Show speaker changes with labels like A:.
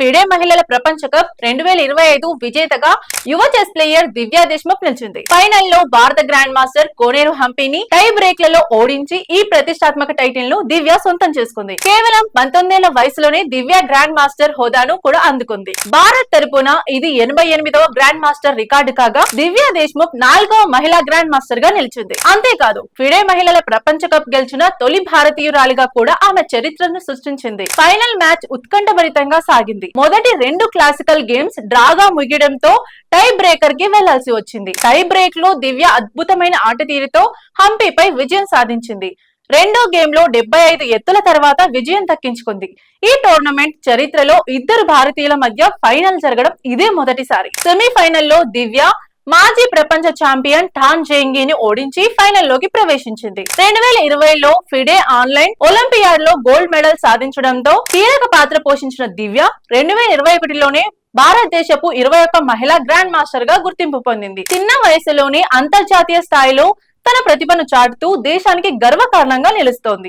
A: FIDE మహిళల ప్రపంచ cup రెండు వేల ఇరవై ఐదు విజేతగా యువ చెస్ ప్లేయర్ దివ్యా దేశ్ముఖ్ నిలిచింది. ఫైనల్లో భారత గ్రాండ్ మాస్టర్ కోనేరు హంపీని టై బ్రేక్లలో ఓడించి ఈ ప్రతిష్టాత్మక టైటిల్ను దివ్య సొంతం చేసుకుంది. కేవలం పంతొమ్మిదేళ్ళ వయసులోనే దివ్య గ్రాండ్ మాస్టర్ హోదాను కూడా అందుకుంది. భారత్ తరపున ఇది ఎనభై ఎనిమిదవ గ్రాండ్ మాస్టర్ రికార్డు కాగా దివ్య దేశ్ముఖ్ నాలుగవ మహిళా గ్రాండ్ మాస్టర్గా నిలిచింది. అంతేకాదు ఫిడే మహిళల ప్రపంచ కప్ గెలిచిన తొలి భారతీయురాలిగా కూడా ఆమె చరిత్రను సృష్టించింది. ఫైనల్ మ్యాచ్ ఉత్కంఠభరితంగా సాగింది. మొదటి రెండు క్లాసికల్ గేమ్స్ డ్రాగా ముగియడంతో టై బ్రేకర్కి వెళ్ళాల్సి వచ్చింది. టై బ్రేక్లో దివ్య అద్భుతమైన ఆట తీరుతో హంపీపై విజయం సాధించింది. రెండో గేమ్లో డెబ్బై ఐదు ఎత్తుల తర్వాత విజయం దక్కించుకుంది. ఈ టోర్నమెంట్ చరిత్రలో ఇద్దరు భారతీయుల మధ్య ఫైనల్ జరగడం ఇదే మొదటిసారి. సెమీఫైనల్లో దివ్య మాజీ ప్రపంచ ఛాంపియన్ టాన్ జేంగిని ఓడించి ఫైనల్లోకి ప్రవేశించింది. రెండు వేల ఇరవైలో ఫిడే ఆన్లైన్ ఒలింపియాడ్లో గోల్డ్ మెడల్ సాధించడంతో కీలక పాత్ర పోషించిన దివ్య రెండు వేల ఇరవై ఒకటిలోనే భారతదేశపు ఇరవై ఒక్క మహిళా గ్రాండ్ మాస్టర్గా గుర్తింపు పొందింది. చిన్న వయసులోనే అంతర్జాతీయ స్థాయిలో తన ప్రతిభను చాటుతూ దేశానికి గర్వకారణంగా నిలుస్తోంది.